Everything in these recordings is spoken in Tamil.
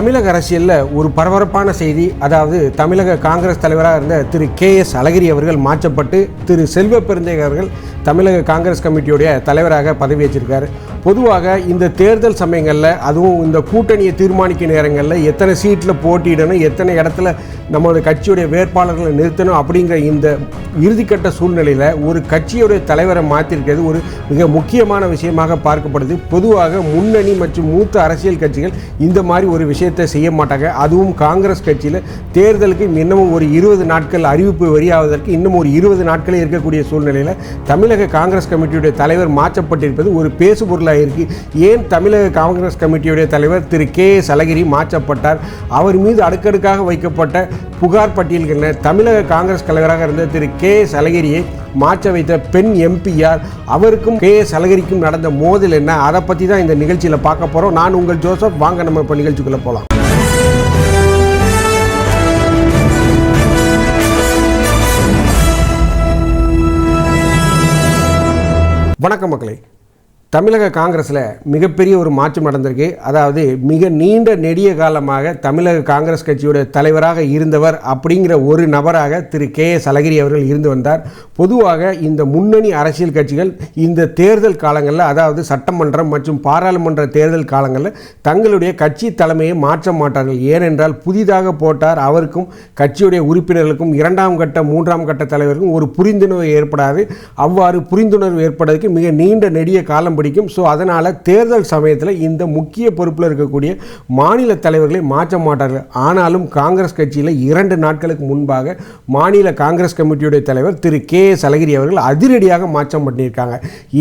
தமிழக அரசியலில் ஒரு பரபரப்பான செய்தி அதாவது தமிழக காங்கிரஸ் தலைவராக இருந்த திரு கே எஸ் அழகிரி அவர்கள் மாற்றப்பட்டு திரு செல்வ பெருந்தேக அவர்கள் தமிழக காங்கிரஸ் கமிட்டியுடைய தலைவராக பதவியேற்றிருக்காரு பொதுவாக இந்த தேர்தல் சமயங்களில் அதுவும் இந்த கூட்டணியை தீர்மானிக்க நேரங்களில் எத்தனை சீட்டில் போட்டியிடணும் எத்தனை இடத்துல நம்மளுடைய கட்சியுடைய வேட்பாளர்களை நிறுத்தணும் அப்படிங்கிற இந்த இறுதிக்கட்ட சூழ்நிலையில் ஒரு கட்சியுடைய தலைவரை மாற்றிருக்கிறது ஒரு மிக முக்கியமான விஷயமாக பார்க்கப்படுது. பொதுவாக முன்னணி மற்றும் மூத்த அரசியல் கட்சிகள் இந்த மாதிரி ஒரு விஷயத்தை செய்ய மாட்டாங்க. அதுவும் காங்கிரஸ் கட்சியில் தேர்தலுக்கு இன்னமும் ஒரு இருபது நாட்கள் அறிவிப்பு வெளியாவதற்கு இன்னும் ஒரு இருபது நாட்களே இருக்கக்கூடிய சூழ்நிலையில் தமிழக காங்கிரஸ் கமிட்டியுடைய தலைவர் மாற்றப்பட்டிருப்பது ஒரு பேசு பொருளாக இருக்கு. ஏன் தமிழக காங்கிரஸ் கமிட்டியுடைய தலைவர் திரு கே எஸ் அழகிரி மாற்றப்பட்டார்? அவர் மீது அடுக்கடுக்காக வைக்கப்பட்ட புகார் பட்டியல்கள் தமிழக காங்கிரஸ் தலைவராக இருந்த திரு கே எஸ் அழகிரியை மாற்ற வைத்த பெண் எம்பிஆர் அவருக்கும் கே எஸ் அழகிரிக்கும் நடந்த மோதல் என்ன? அதை பற்றி தான் இந்த நிகழ்ச்சியில் பார்க்க போகிறோம் நான் உங்கள் ஜோசப். வாங்க நம்ம இப்போ நிகழ்ச்சிக்குள்ளே போகலாம் வணக்கம் மக்களை. தமிழக காங்கிரஸில் மிகப்பெரிய ஒரு மாற்றம் நடந்திருக்கு. அதாவது மிக நீண்ட நெடிய காலமாக தமிழக காங்கிரஸ் கட்சியுடைய தலைவராக இருந்தவர் அப்படிங்கிற ஒரு நபராக திரு கே எஸ் அழகிரி அவர்கள் இருந்து வந்தார். பொதுவாக இந்த முன்னணி அரசியல் கட்சிகள் இந்த தேர்தல் காலங்களில் அதாவது சட்டமன்றம் மற்றும் பாராளுமன்ற தேர்தல் காலங்களில் தங்களுடைய கட்சி தலைமையை மாற்ற மாட்டார்கள். ஏனென்றால் புதிதாக போட்டார் அவருக்கும் கட்சியுடைய உறுப்பினர்களுக்கும் இரண்டாம் கட்ட மூன்றாம் கட்ட தலைவருக்கும் ஒரு புரிந்துணர்வு ஏற்படாது. அவ்வாறு புரிந்துணர்வு ஏற்படுவதற்கு மிக நீண்ட நெடிய காலம் பிடிக்கும். ஸோ அதனால் தேர்தல் சமயத்தில் இந்த முக்கிய பொறுப்பில் இருக்கக்கூடிய மாநில தலைவர்களை மாற்ற மாட்டார்கள். ஆனாலும் காங்கிரஸ் கட்சியில் இரண்டு நாட்களுக்கு முன்பாக மாநில காங்கிரஸ் கமிட்டியுடைய தலைவர் திரு கே எஸ் அழகிரி அவர்கள் அதிரடியாக மாற்றம் பண்ணியிருக்காங்க.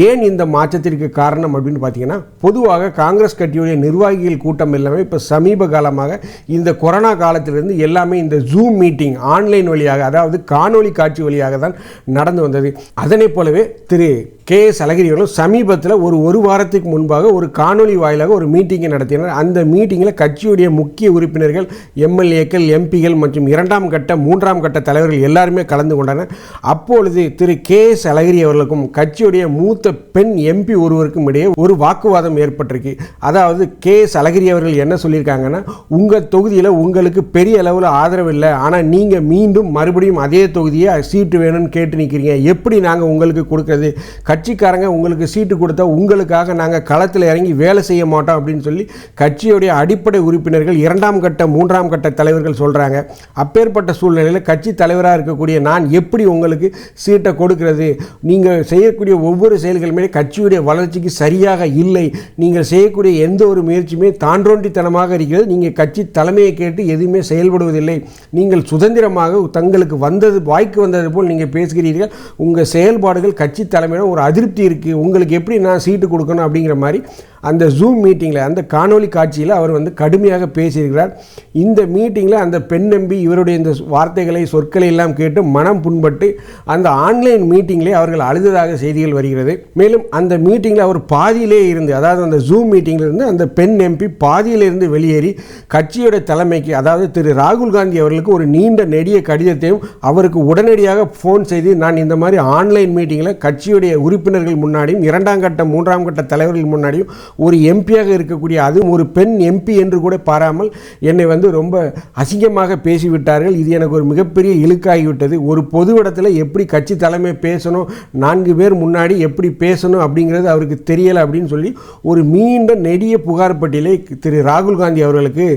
ஏன் இந்த மாற்றத்திற்கு காரணம் அப்படின்னு பார்த்தீங்கன்னா பொதுவாக காங்கிரஸ் கட்சியுடைய நிர்வாகிகள் கூட்டம் எல்லாமே இப்போ சமீப காலமாக இந்த கொரோனா காலத்திலிருந்து எல்லாமே இந்த ஜூம் மீட்டிங் ஆன்லைன் வழியாக அதாவது காணொலி காட்சி வழியாக தான் நடந்து வந்தது. அதனை போலவே திரு கே எஸ் அழகிரி சமீபத்தில் ஒரு ஒரு வாரத்துக்கு முன்பாக ஒரு காணொலி வாயிலாக ஒரு மீட்டிங்கை நடத்தினர். அந்த மீட்டிங்கில் கட்சியுடைய முக்கிய உறுப்பினர்கள் எம்எல்ஏக்கள் எம்பிகள் மற்றும் இரண்டாம் கட்ட மூன்றாம் கட்ட தலைவர்கள் எல்லாருமே கலந்து கொண்டனர். அப்பொழுது திரு கே எஸ் அழகிரி அவர்களுக்கும் கட்சியுடைய மூத்த பெண் எம்பி ஒருவருக்கும் இடையே ஒரு வாக்குவாதம் ஏற்பட்டிருக்கு. அதாவது கே எஸ் அழகிரி அவர்கள் என்ன சொல்லியிருக்காங்கன்னா உங்கள் தொகுதியில் உங்களுக்கு பெரிய அளவில் ஆதரவு இல்லை. ஆனால் நீங்கள் மீண்டும் மறுபடியும் அதே தொகுதியை சீட்டு வேணும்னு கேட்டு நிற்கிறீங்க எப்படி நாங்கள் உங்களுக்கு கொடுக்குறது? கட்சிக்காரங்க உங்களுக்கு சீட்டு கொடுத்தா உங்களுக்காக நாங்கள் களத்தில் இறங்கி வேலை செய்ய மாட்டோம் அப்படின்னு சொல்லி கட்சியுடைய அடிப்படை உறுப்பினர்கள் இரண்டாம் கட்ட மூன்றாம் கட்ட தலைவர்கள் சொல்கிறாங்க அப்பேற்பட்ட சூழ்நிலையில் கட்சி தலைவராக இருக்கக்கூடிய நான் எப்படி உங்களுக்கு சீட்டை கொடுக்கிறது? நீங்கள் செய்யக்கூடிய ஒவ்வொரு செயல்களுமே கட்சியுடைய வளர்ச்சிக்கு சரியாக இல்லை. நீங்கள் செய்யக்கூடிய எந்த ஒரு முயற்சியுமே தாண்டோண்டித்தனமாக இருக்கிறது. நீங்கள் கட்சி தலைமையை கேட்டு எதுவுமே செயல்படுவதில்லை. நீங்கள் சுதந்திரமாக தங்களுக்கு வந்தது வாய்க்கு வந்தது போல் நீங்கள் பேசுகிறீர்கள். உங்கள் செயல்பாடுகள் கட்சி தலைமையிடம் ஒரு அதிருப்தி இருக்குது உங்களுக்கு எப்படி நான் சீட்டு கொடுக்கணும் அப்படிங்கிற மாதிரி அந்த ஜூம் மீட்டிங்கில் அந்த காணொலி காட்சியில் அவர் வந்து கடுமையாக பேசியிருக்கிறார். இந்த மீட்டிங்கில் அந்த பெண் நம்பி இவருடைய இந்த வார்த்தைகளை சொற்களை எல்லாம் கேட்டு மனம் புண்பட்டு அந்த ஆன்லைன் மீட்டிங்கிலே அவர்கள் அழுததாக செய்திகள் வருகிறது. மேலும் அந்த மீட்டிங்கில் அவர் பாதியிலே இருந்து அதாவது அந்த ஜூம் மீட்டிங்கிலிருந்து அந்த பெண் எம்பி பாதியிலிருந்து வெளியேறி கட்சியோட தலைமைக்கு அதாவது திரு ராகுல் காந்தி அவர்களுக்கு ஒரு நீண்ட நெடிய கடிதத்தையும் அவருக்கு உடனடியாக ஃபோன் செய்து நான் இந்த மாதிரி ஆன்லைன் மீட்டிங்கில் கட்சியுடைய உறுப்பினர்கள் முன்னாடியும் இரண்டாம் கட்ட மூன்றாம் கட்ட தலைவர்கள் முன்னாடியும் ஒரு எம்பியாக இருக்கக்கூடிய அதுவும் ஒரு பெண் எம்பி என்று கூட பாராமல் என்னை வந்து ரொம்ப அசிங்கமாக பேசிவிட்டார்கள். இது எனக்கு ஒரு மிகப்பெரிய இழுக்காகிவிட்டது. ஒரு பொது இடத்துல எப்படி கட்சி தலைமை பேசணும் நான்கு பேர் முன்னாடி எப்படி பேசணும் அப்படிங்கிறது அவருக்கு தெரியலை அப்படின்னு சொல்லி ஒரு நீண்ட நெடிய புகார் பட்டியலை திரு ராகுல் காந்தி அவர்களுக்கு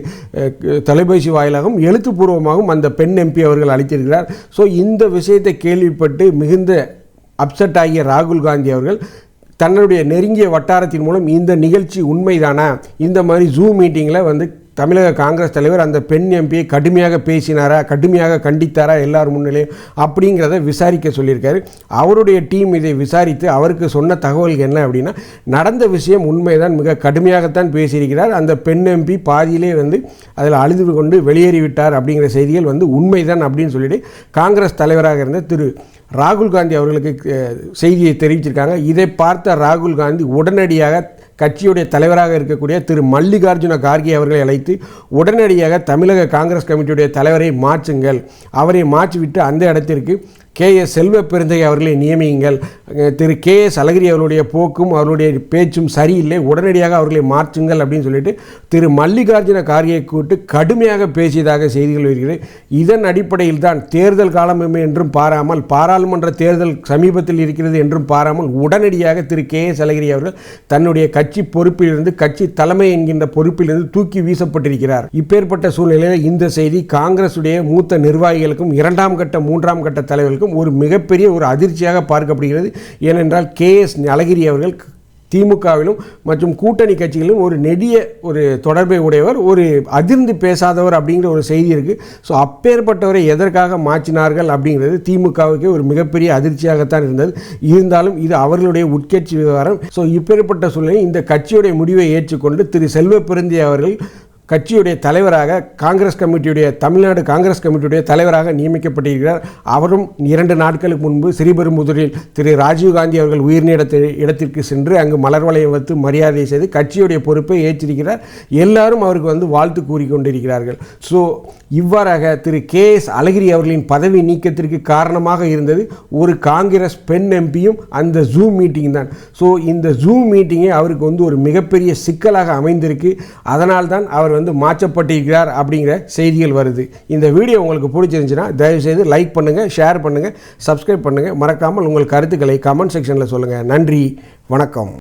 தொலைபேசி வாயிலாகவும் எழுத்துப்பூர்வமாகவும் அந்த பெண் எம்பி அவர்கள் அளித்திருக்கிறார். ஸோ இந்த விஷயத்தை கேள்விப்பட்டு மிகுந்த அப்செட் ஆகிய ராகுல் காந்தி அவர்கள் தன்னுடைய நெருங்கிய வட்டாரத்தின் மூலம் இந்த நிகழ்ச்சி உண்மைதானா? இந்த மாதிரி ஜூம் மீட்டிங்கில் வந்து தமிழக காங்கிரஸ் தலைவர் அந்த பெண் எம்பியை கடுமையாக பேசினாரா? கடுமையாக கண்டித்தாரா எல்லார் முன்னிலையும்? அப்படிங்கிறத விசாரிக்க சொல்லியிருக்காரு. அவருடைய டீம் இதை விசாரித்து அவருக்கு சொன்ன தகவல் என்ன அப்படின்னா நடந்த விஷயம் உண்மைதான் மிக கடுமையாகத்தான் பேசியிருக்கிறார். அந்த பெண் எம்பி பாதியிலே வந்து அதில் அழுது கொண்டு வெளியேறிவிட்டார் அப்படிங்கிற செய்திகள் வந்து உண்மைதான் அப்படின்னு சொல்லிட்டு காங்கிரஸ் தலைவராக இருந்த திரு ராகுல் காந்தி அவர்களுக்கு செய்தியை தெரிவிச்சிருக்காங்க. இதை பார்த்த ராகுல் காந்தி உடனடியாக கட்சியுடைய தலைவராக இருக்கக்கூடிய திரு மல்லிகார்ஜுன கார்கே அவர்களை அழைத்து உடனடியாக தமிழக காங்கிரஸ் கமிட்டியுடைய தலைவரை மாற்றுங்கள். அவரை மாற்றிவிட்டு அந்த இடத்திற்கு கே எஸ் செல்வ பெருந்தை அவர்களை நியமியுங்கள். திரு கே எஸ் அழகிரி அவர்களுடைய போக்கும் அவருடைய பேச்சும் சரியில்லை. உடனடியாக அவர்களை மாற்றுங்கள் அப்படின்னு சொல்லிட்டு திரு மல்லிகார்ஜுன கார்கே கூட்டு கடுமையாக பேசியதாக செய்திகள் வருகிறது. இதன் அடிப்படையில் தான் தேர்தல் காலமுமே என்றும் பாராமல் பாராளுமன்ற தேர்தல் சமீபத்தில் இருக்கிறது என்றும் பாராமல் உடனடியாக திரு கே எஸ் அழகிரி அவர்கள் தன்னுடைய கட்சி பொறுப்பிலிருந்து கட்சி தலைமை என்கின்ற பொறுப்பிலிருந்து தூக்கி வீசப்பட்டிருக்கிறார். இப்பேற்பட்ட சூழ்நிலையில் இந்த செய்தி காங்கிரசுடைய மூத்த நிர்வாகிகளுக்கும் இரண்டாம் கட்ட மூன்றாம் கட்ட தலைவர்களுக்கும் ஒரு மிகப்பெரிய ஒரு அதிர்ச்சியாக பார்க்கப்படுகிறது. ஏனென்றால் கே எஸ் அழகிரி அவர்கள் திமுகவிலும் மற்றும் கூட்டணி கட்சிகளிலும் ஒரு நெடிய ஒரு தொடர்பை உடையவர் ஒரு அதிர்ந்து பேசாதவர் அப்படிங்கிற ஒரு செய்தி இருக்குது ஸோ அப்பேற்பட்டவரை எதற்காக மாற்றினார்கள் அப்படிங்கிறது திமுகவுக்கு ஒரு மிகப்பெரிய அதிர்ச்சியாகத்தான் இருந்தது. இருந்தாலும் இது அவர்களுடைய உட்கட்சி விவகாரம். ஸோ இப்பேற்பட்ட சூழ்நிலை இந்த கட்சியுடைய முடிவை ஏற்றுக்கொண்டு திரு செல்வ பெருந்தி அவர்கள் கட்சியுடைய தலைவராக காங்கிரஸ் கமிட்டியுடைய தமிழ்நாடு காங்கிரஸ் கமிட்டியுடைய தலைவராக நியமிக்கப்பட்டிருக்கிறார். அவரும் இரண்டு நாட்களுக்கு முன்பு ஸ்ரீபெரும்புதூரில் திரு ராஜீவ்காந்தி அவர்கள் உயிர்நீ இடத்து இடத்திற்கு சென்று அங்கு மலர் வளையம் வைத்து மரியாதை செய்து கட்சியுடைய பொறுப்பை ஏற்றிருக்கிறார். எல்லாரும் அவருக்கு வந்து வாழ்த்து கூறிக்கொண்டிருக்கிறார்கள். ஸோ இவ்வாறாக திரு கே எஸ் அழகிரி அவர்களின் பதவி நீக்கத்திற்கு காரணமாக இருந்தது ஒரு காங்கிரஸ் பெண் எம்பியும் அந்த ஜூம் மீட்டிங் தான். ஸோ இந்த ஜூம் மீட்டிங்கே அவருக்கு வந்து ஒரு மிகப்பெரிய சிக்கலாக அமைந்திருக்கு. அதனால் தான் அவர் வந்து மாற்றப்பட்டிருக்கிறார் அப்படிங்கிற செய்திகள் வருது. இந்த வீடியோ உங்களுக்கு பிடிச்சிருந்துச்சுன்னா தயவுசெய்து லைக் பண்ணுங்கள் ஷேர் பண்ணுங்கள் சப்ஸ்கிரைப் பண்ணுங்கள் மறக்காமல் உங்கள் கருத்துக்களை கமெண்ட் செக்ஷனில் சொல்லுங்கள் நன்றி வணக்கம்.